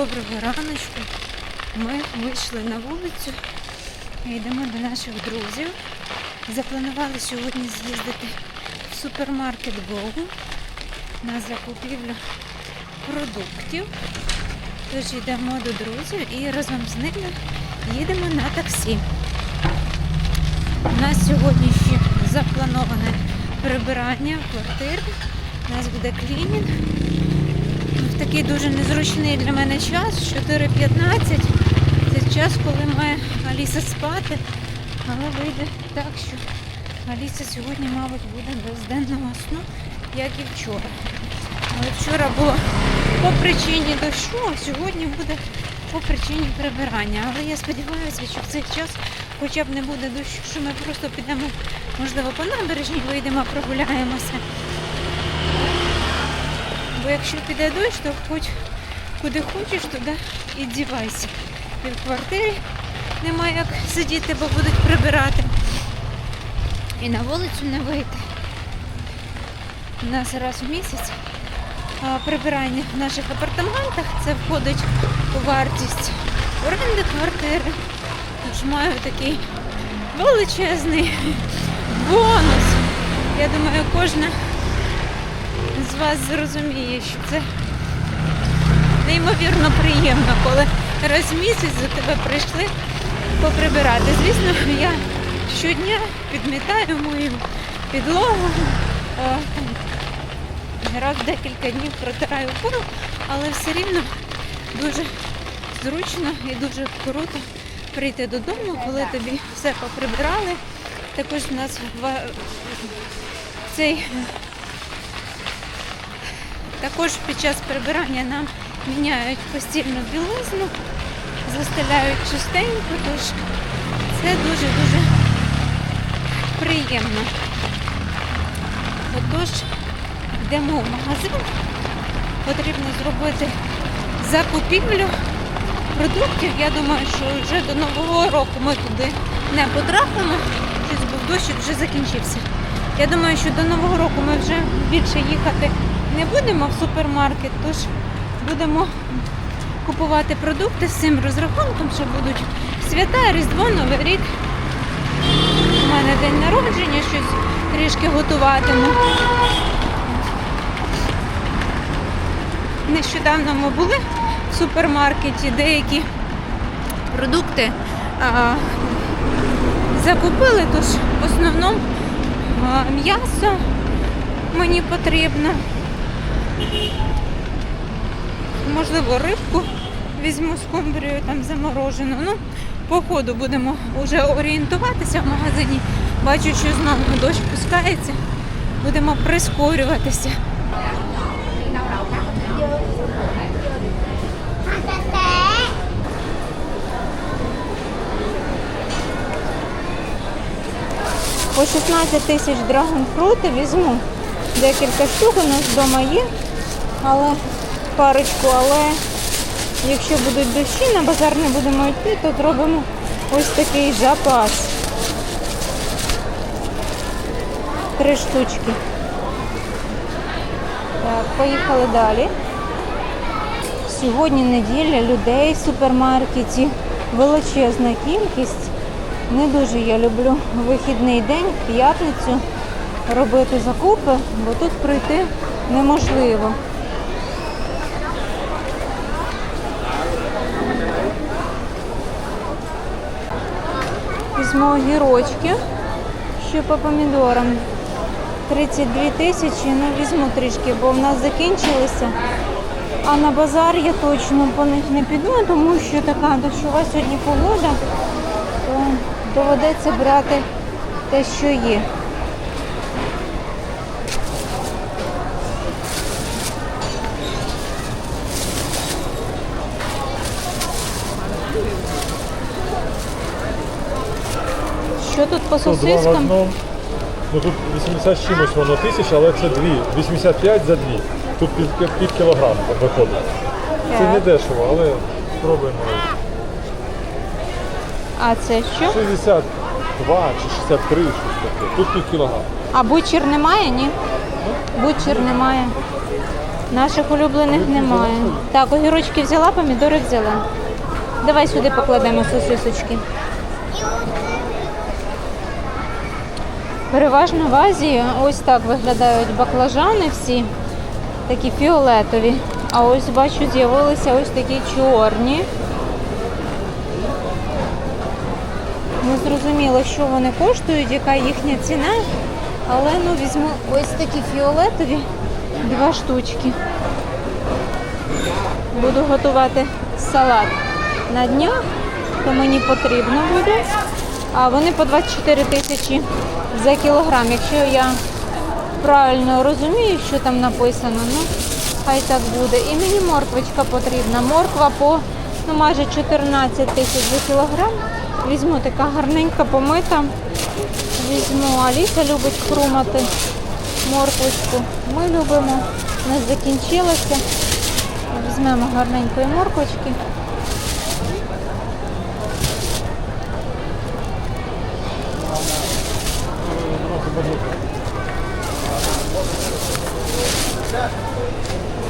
Доброго раночку. Ми вийшли на вулицю і йдемо до наших друзів. Запланували сьогодні з'їздити в супермаркет Go на закупівлю продуктів. Тож йдемо до друзів і разом з ними їдемо на таксі. У нас сьогодні ще заплановане прибирання квартир. У нас буде клінінг. Такий дуже незручний для мене час, 4.15. Це час, коли має Аліса спати, але вийде так, що Аліса сьогодні, мабуть, буде без денного сну, як і вчора. Але вчора було по причині дощу, а сьогодні буде по причині прибирання. Але я сподіваюся, що в цей час хоча б не буде дощу, що ми просто підемо, можливо, по набережні вийдемо, прогуляємося. Якщо піде дощ, то хоч куди хочеш, туди і дівайся. І в квартирі немає як сидіти, бо будуть прибирати. І на вулицю не вийти. У нас раз в місяць прибирання в наших апартаментах. Це входить у вартість оренди квартири. Тож маю такий величезний бонус. Я думаю, кожна вас зрозуміє, що це неймовірно приємно, коли раз в місяць за тебе прийшли поприбирати. Звісно, я щодня підмітаю мою підлогу, раз декілька днів протираю пол, але все рівно дуже зручно і дуже круто прийти додому, коли тобі все поприбирали. Також у нас цей також під час прибирання нам міняють постільну білизну, застеляють чистенько, тож це дуже-дуже приємно. Отож, йдемо в магазин, потрібно зробити закупівлю продуктів. Я думаю, що вже до Нового року ми туди не потрапимо. Щось був дощик вже закінчився. Я думаю, що до Нового року ми вже більше їхати не будемо в супермаркет, тож будемо купувати продукти з цим розрахунком, що будуть свята, Різдво, Новий рік. У мене день народження, щось трішки готуватиму. Нещодавно ми були в супермаркеті, деякі продукти а, закупили, тож в основному м'ясо мені потрібно. Можливо, рибку візьму скумбрію там заморожену. Ну, по ходу будемо вже орієнтуватися в магазині. Бачу, що знову дощ пускається. Будемо прискорюватися. По 16 тисяч драгонфрути візьму. Декілька штук у нас вдома є, але парочку, але якщо будуть дощі, на базар не будемо йти, то зробимо ось такий запас. Три штучки. Так, поїхали далі. Сьогодні неділя, людей в супермаркеті величезна кількість. Не дуже я люблю вихідний день, в п'ятницю робити закупи, бо тут пройти неможливо. Візьму огірочки, ще по помідорам. 32 тисячі, ну візьму трішки, бо в нас закінчилися. А на базар я точно по них не піду, тому що така дощова сьогодні погода, то доведеться брати те, що є. Що тут по сосискам? Ну тут 80 з чимось воно тисяч, але це дві. 85 за дві. Тут пів, пів, кілограма виходить. Це не дешево, але спробуємо. А це що? 62 чи 63, щось таке. Тут пів кілограма. А бучер немає, ні? Бучер немає. Наших улюблених немає. Так, огірочки взяла, помідори взяла. Давай сюди покладемо сосисочки. Переважно в Азії ось так виглядають баклажани всі, такі фіолетові. А ось бачу, з'явилися ось такі чорні. Не зрозуміло, що вони коштують, яка їхня ціна. Але ну візьму ось такі фіолетові два штучки. Буду готувати салат на днях, то мені потрібно буде. А вони по 24 тисячі за кілограм. Якщо я правильно розумію, що там написано, ну хай так буде. І мені морквочка потрібна. Морква по ну, майже 14 тисяч за кілограм. Візьму така гарненька помита. Візьму. Аліса любить хрумати морквочку. Ми любимо. У нас закінчилося. Візьмемо гарненької морквочки.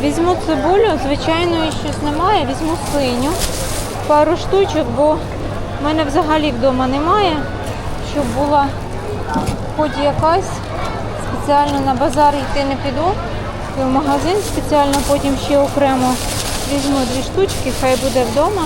Візьму цибулю, звичайної щось немає, візьму синю, пару штучок, бо в мене взагалі вдома немає, щоб була хоч якась. Спеціально на базар йти не піду. І в магазин спеціально потім ще окремо візьму дві штучки, хай буде вдома.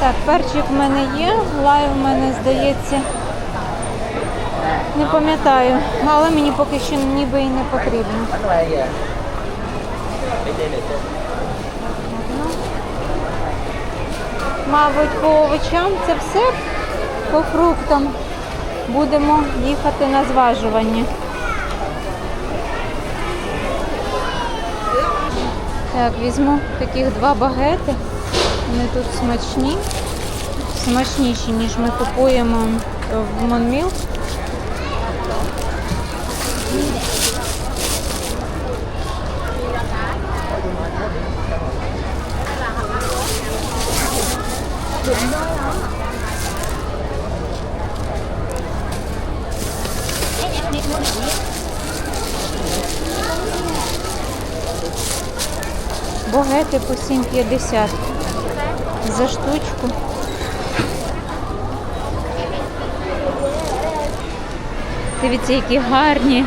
Так, перчик в мене є, лай в мене здається. Не пам'ятаю, але мені поки що ніби і не потрібно. Ну, Мабуть, по овочам це все, по фруктам будемо їхати на зважування. Так, візьму таких два багети. Вони тут смачні, смачніші, ніж ми купуємо в Монміл. Багети по 7,50 за штучку. Дивіться, які гарні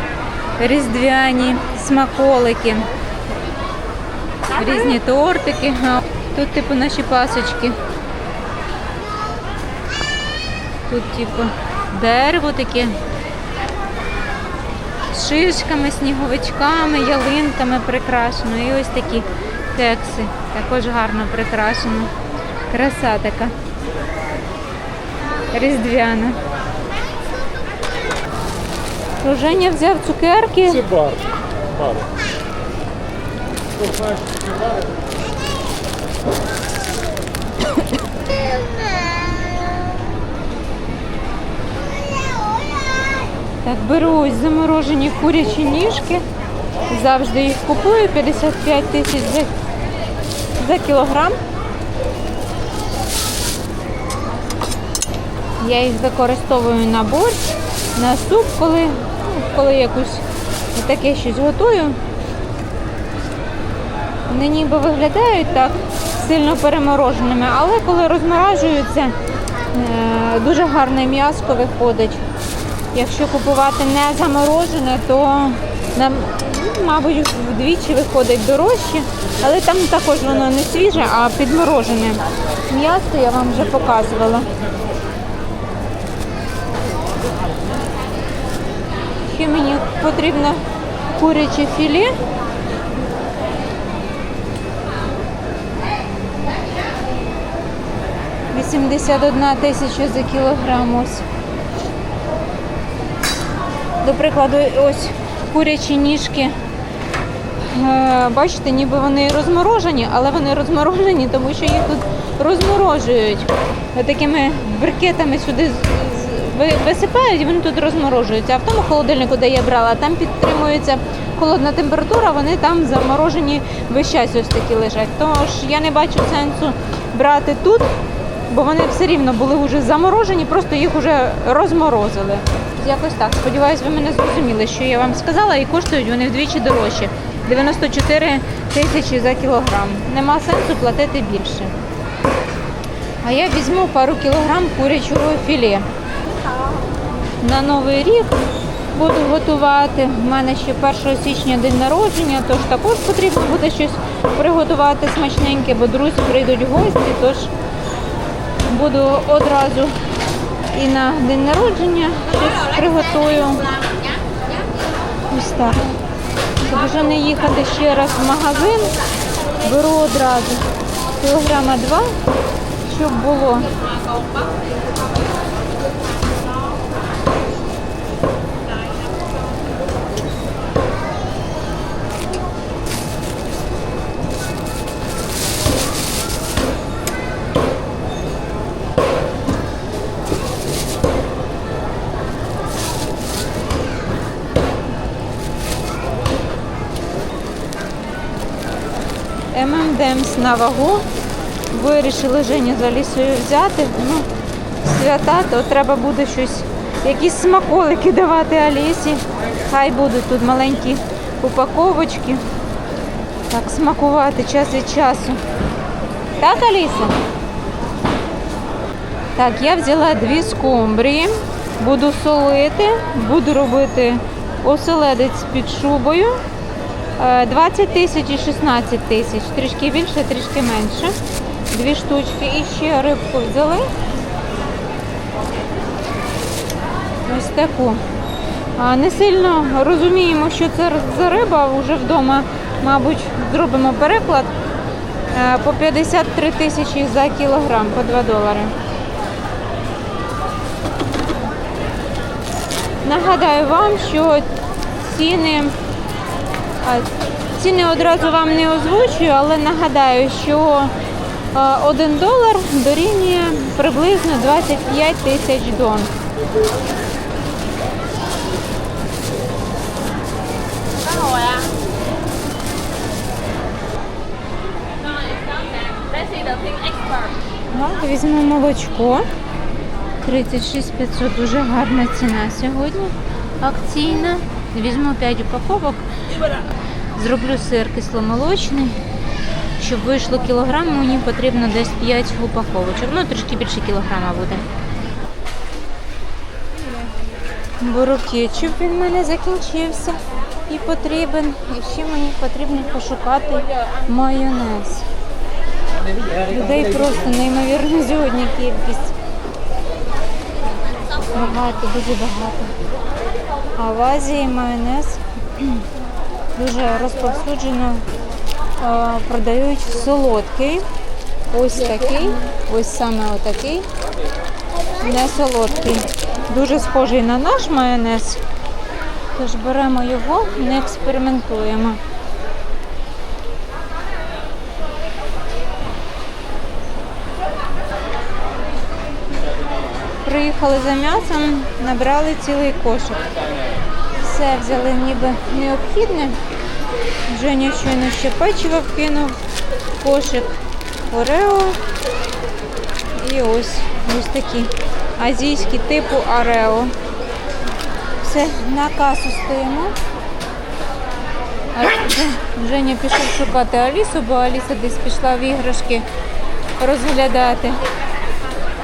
різдвяні смаколики. Різні тортики. Тут типу наші пасочки. Тут типу дерево таке. З шишками, сніговичками, ялинками прикрашено. І ось такі кекси. Також гарно прикрашено. Краса така. Різдвяна. Женя взяв цукерки. Це бар. Бар. Хто знає, що це бар? Так, беру ось заморожені курячі ніжки. Завжди їх купую 55 тисяч за, за кілограм. Я їх використовую на борщ, на суп, коли, ну, коли якусь таке щось готую. Вони ніби виглядають так сильно перемороженими, але коли розморажуються, е, дуже гарне м'яско виходить. Якщо купувати не заморожене, то нам, мабуть, вдвічі виходить дорожче, але там також воно не свіже, а підморожене м'ясо я вам вже показувала. Ще мені потрібно куряче філе. Вісімдесят одна тисяча за кілограм ось. До прикладу, ось курячі ніжки. Е, Бачите, ніби вони розморожені, але вони розморожені, тому що їх тут розморожують. Такими брикетами сюди висипають вони тут розморожуються. А в тому холодильнику, де я брала, там підтримується холодна температура, вони там заморожені весь час ось такі лежать. Тож я не бачу сенсу брати тут, бо вони все рівно були вже заморожені, просто їх вже розморозили. Якось так. Сподіваюсь, ви мене зрозуміли, що я вам сказала, і коштують вони вдвічі дорожче. 94 тисячі за кілограм. Нема сенсу платити більше. А я візьму пару кілограм курячого філе. На Новий рік буду готувати. У мене ще 1 січня день народження, тож також потрібно буде щось приготувати смачненьке, бо друзі прийдуть в гості, тож буду одразу і на день народження щось приготую. Ось так. Щоб вже не їхати ще раз в магазин, беру одразу кілограма два, щоб було. ММДМС на вагу. Вирішили Жені за лісою взяти. Ну, свята, то треба буде щось, якісь смаколики давати Алісі. Хай будуть тут маленькі упаковочки. Так, смакувати час від часу. Так, Аліса? Так, я взяла дві скумбрії, буду солити, буду робити оселедець під шубою. Е, 20 тисяч і 16 тисяч. Трішки більше, трішки менше. Дві штучки. І ще рибку взяли. Ось таку. Не сильно розуміємо, що це за риба. Вже вдома, мабуть, зробимо переклад. Е, По 53 тисячі за кілограм, по 2 долари. Нагадаю вам, що ціни Ціни одразу вам не озвучую, але нагадаю, що 1 долар дорівнює приблизно 25 тисяч дон. Так, візьмемо молочко. 36 500, дуже гарна ціна сьогодні. Акційна. Візьму 5 упаковок. Зроблю сир кисломолочний. Щоб вийшло кілограм, мені потрібно десь 5 упаковочок. Ну, трішки більше кілограма буде. Беру він в мене закінчився і потрібен. І ще мені потрібно пошукати майонез. Людей просто неймовірно сьогодні кількість. Багато, дуже багато. А в Азії майонез дуже розповсюджено е, продають солодкий. Ось такий, ось саме отакий, не солодкий. Дуже схожий на наш майонез. Тож беремо його, не експериментуємо. Приїхали за м'ясом, набрали цілий кошик. Все взяли ніби необхідне. Женя щойно ще печиво вкинув, кошик Орео. І ось ось такі азійські типу Орео. Все, на касу стоїмо. Женя пішов шукати Алісу, бо Аліса десь пішла в іграшки розглядати.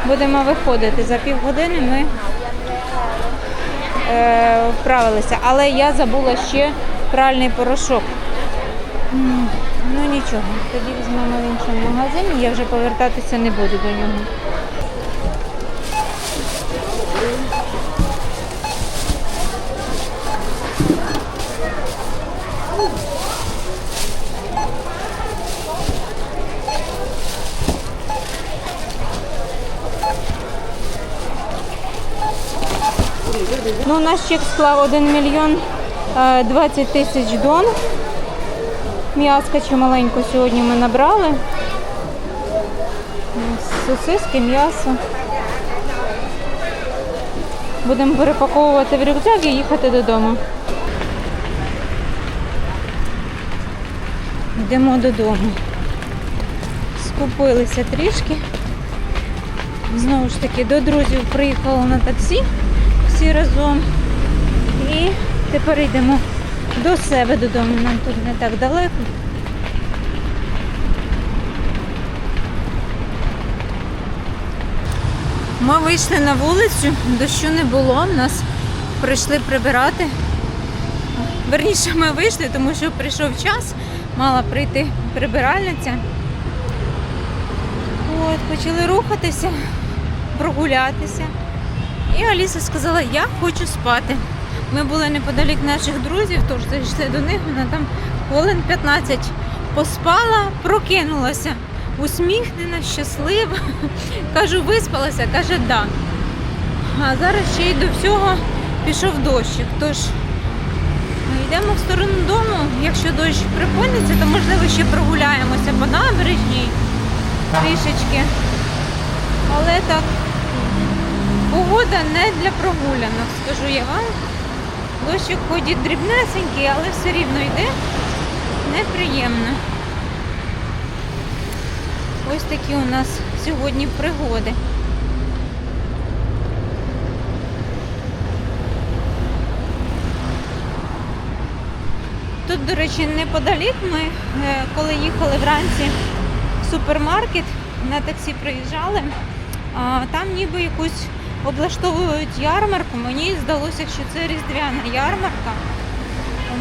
Будемо виходити. За півгодини ми вправилися. Але я забула ще пральний порошок. Ну нічого, тоді візьмемо в іншому магазині, я вже повертатися не буду до нього. Ну, наш чек склав 1 мільйон е, 20 тисяч дон. М'яска чималенько сьогодні ми набрали. Сосиски, м'ясо. Будемо перепаковувати в рюкзак і їхати додому. Йдемо додому. Скупилися трішки. Знову ж таки, до друзів приїхала на таксі. Всі разом. І тепер йдемо до себе додому. Нам тут не так далеко. Ми вийшли на вулицю, дощу не було, нас прийшли прибирати. Верніше, ми вийшли, тому що прийшов час, мала прийти прибиральниця. От, почали рухатися, прогулятися. І Аліса сказала, я хочу спати. Ми були неподалік наших друзів, тож зайшли до них, вона там хвилин 15 поспала, прокинулася, усміхнена, щаслива. Кажу, виспалася, каже, да. А зараз ще й до всього пішов дощик. Тож йдемо в сторону дому. Якщо дощ припиниться, то можливо ще прогуляємося по набережній трішечки. Але так, погода не для прогулянок, скажу я вам. Дощик ходить дрібнесенький, але все рівно йде неприємно. Ось такі у нас сьогодні пригоди. Тут, до речі, неподалік ми, е, коли їхали вранці в супермаркет, на таксі приїжджали, а там ніби якусь облаштовують ярмарку. Мені здалося, що це різдвяна ярмарка.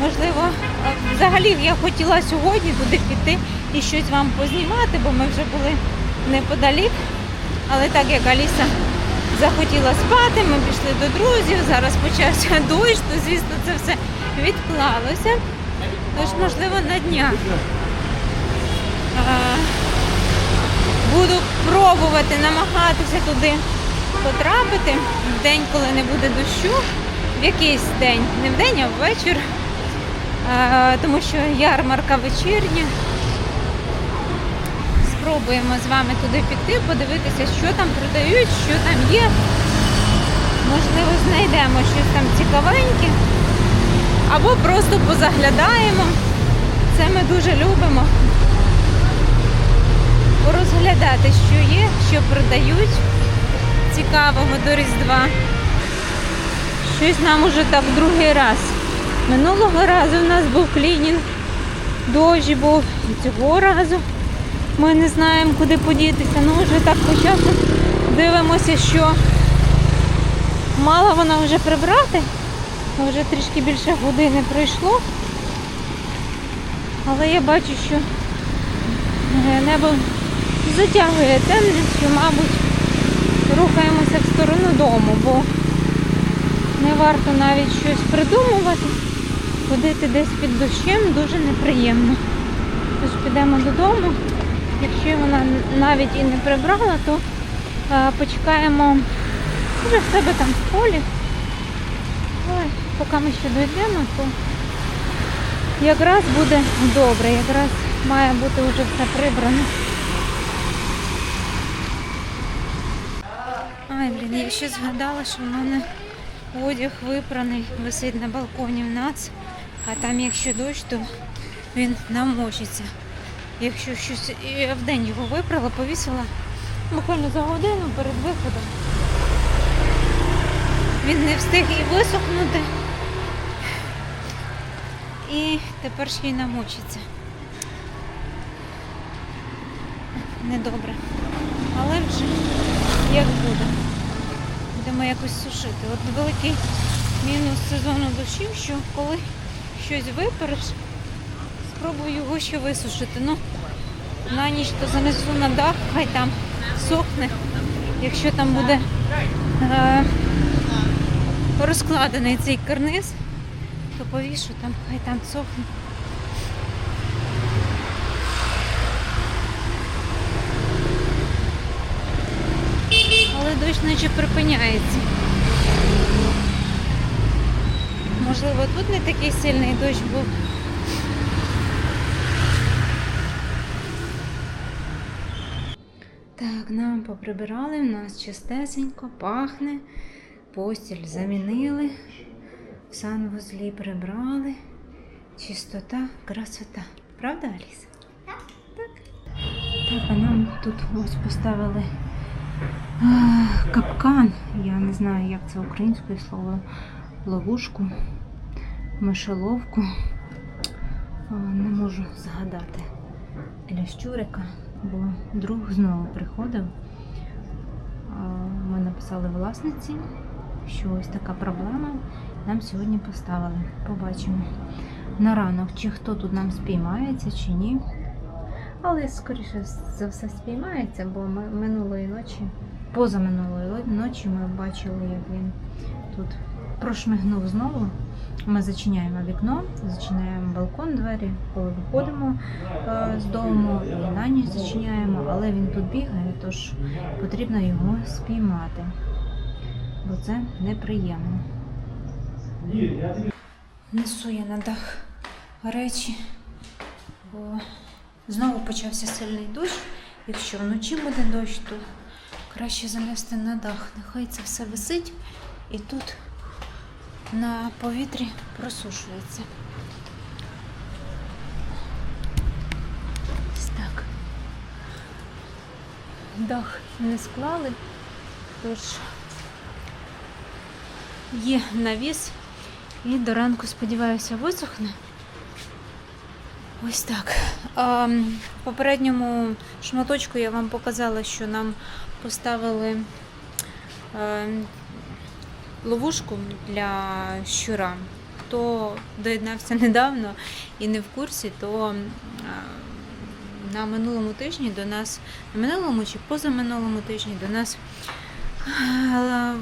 Можливо, е, взагалі я хотіла сьогодні туди піти і щось вам познімати, бо ми вже були неподалік. Але так як Аліса захотіла спати, ми пішли до друзів, зараз почався дощ, то звісно це все відклалося. Тож, можливо, на днях буду пробувати намагатися туди потрапити в день, коли не буде дощу, в якийсь день, не в день, а ввечір, тому що ярмарка вечірня. Спробуємо з вами туди піти, подивитися, що там продають, що там є. Можливо, знайдемо щось там цікавеньке. Або просто позаглядаємо. Це ми дуже любимо. Порозглядати, що є, що продають цікавого до Різдва. Щось нам уже так другий раз. Минулого разу у нас був клінінг, дощ був, і цього разу ми не знаємо, куди подітися. Ну, вже так по дивимося, що мала вона вже прибрати. Вже трішки більше години пройшло. Але я бачу, що небо затягує темність, що, мабуть, рухаємося в сторону дому, бо не варто навіть щось придумувати. Ходити десь під дощем дуже неприємно. Тож підемо додому. Якщо вона навіть і не прибрала, то е, почекаємо вже в себе там в полі. Ой, поки ми ще дійдемо, то якраз буде добре, якраз має бути вже все прибрано. Ай, блін, я ще згадала, що в мене одяг випраний, висить на балконі в нас, а там якщо дощ, то він намочиться. Якщо щось я в день його випрала, повісила буквально за годину перед виходом. Він не встиг і висохнути. І тепер ще й намочиться. Недобре. Але вже як буде. Будемо якось сушити. От великий мінус сезону дощів, що коли щось випереш, спробую його ще висушити. Ну, на ніч то занесу на дах, хай там сохне. Якщо там буде е, розкладений цей карниз, то повішу там, хай там сохне. Але дощ наче припиняється. Можливо, тут не такий сильний дощ був. Так, нам поприбирали, в нас чистесенько, пахне, постіль замінили, в санвузлі прибрали. Чистота, красота. Правда, Аліса? Так. Так, Так, а нам тут ось поставили Капкан. Я не знаю, як це українською слово. Ловушку, мишеловку. Не можу згадати для щурика, бо друг знову приходив. Ми написали власниці, що ось така проблема. Нам сьогодні поставили. Побачимо на ранок, чи хто тут нам спіймається, чи ні. Але скоріше за все спіймається, бо ми минулої ночі, позаминулої ночі ми бачили, як він тут прошмигнув знову. Ми зачиняємо вікно, зачиняємо балкон, двері, коли виходимо е, з дому, і на ніч зачиняємо, але він тут бігає, тож потрібно його спіймати, бо це неприємно. Несу я на дах речі, бо знову почався сильний дощ. Якщо вночі буде дощ, то краще занести на дах. Нехай це все висить і тут на повітрі просушується. Так. Дах не склали, тож є навіс і до ранку, сподіваюся, висохне. Ось так. А, в попередньому шматочку я вам показала, що нам поставили е, ловушку для щура. Хто доєднався недавно і не в курсі, то е, на минулому тижні до нас, на минулому чи позаминулому тижні до нас е,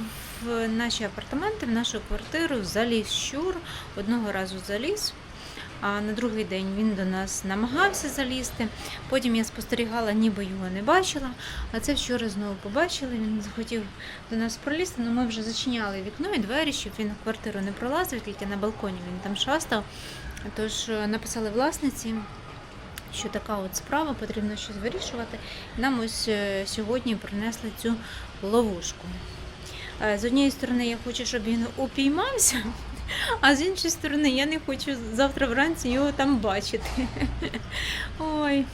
в наші апартаменти, в нашу квартиру заліз щур. Одного разу заліз. А на другий день він до нас намагався залізти. Потім я спостерігала, ніби його не бачила. А це вчора знову побачили. Він захотів до нас пролізти, але ми вже зачиняли вікно і двері, щоб він в квартиру не пролазив, тільки на балконі він там шастав. Тож е, написали власниці, що така от справа, потрібно щось вирішувати. Нам ось е, сьогодні принесли цю ловушку. Е, З однієї сторони, я хочу, щоб він упіймався, а з іншої сторони, я не хочу завтра вранці його там бачити. Ой.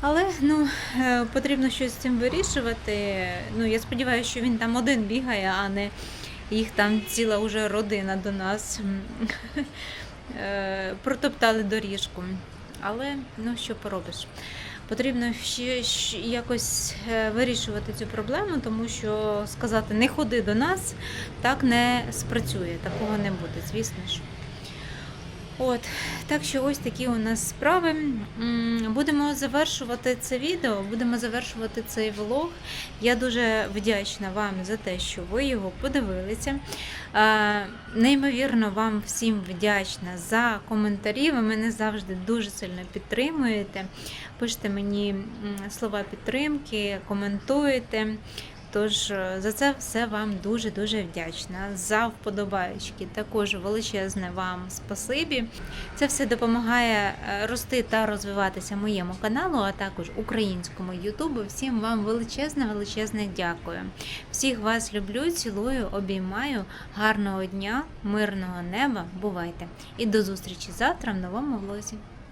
Але ну, е, потрібно щось з цим вирішувати. Ну, я сподіваюся, що він там один бігає, а не їх там ціла уже родина до нас е, протоптали доріжку. Але ну що поробиш? Потрібно ще якось е, вирішувати цю проблему, тому що сказати не ходи до нас так не спрацює, такого не буде, звісно ж. От, так що ось такі у нас справи. Будемо завершувати це відео, будемо завершувати цей влог. Я дуже вдячна вам за те, що ви його подивилися. Неймовірно вам всім вдячна за коментарі. Ви мене завжди дуже сильно підтримуєте. Пишете мені слова підтримки, коментуєте. Тож е, за це все вам дуже-дуже вдячна. За вподобаючки також величезне вам спасибі. Це все допомагає е, рости та розвиватися моєму каналу, а також українському Ютубу. Всім вам величезне, величезне дякую. Всіх вас люблю, цілую, обіймаю. Гарного дня, мирного неба. Бувайте! І до зустрічі завтра в новому влозі.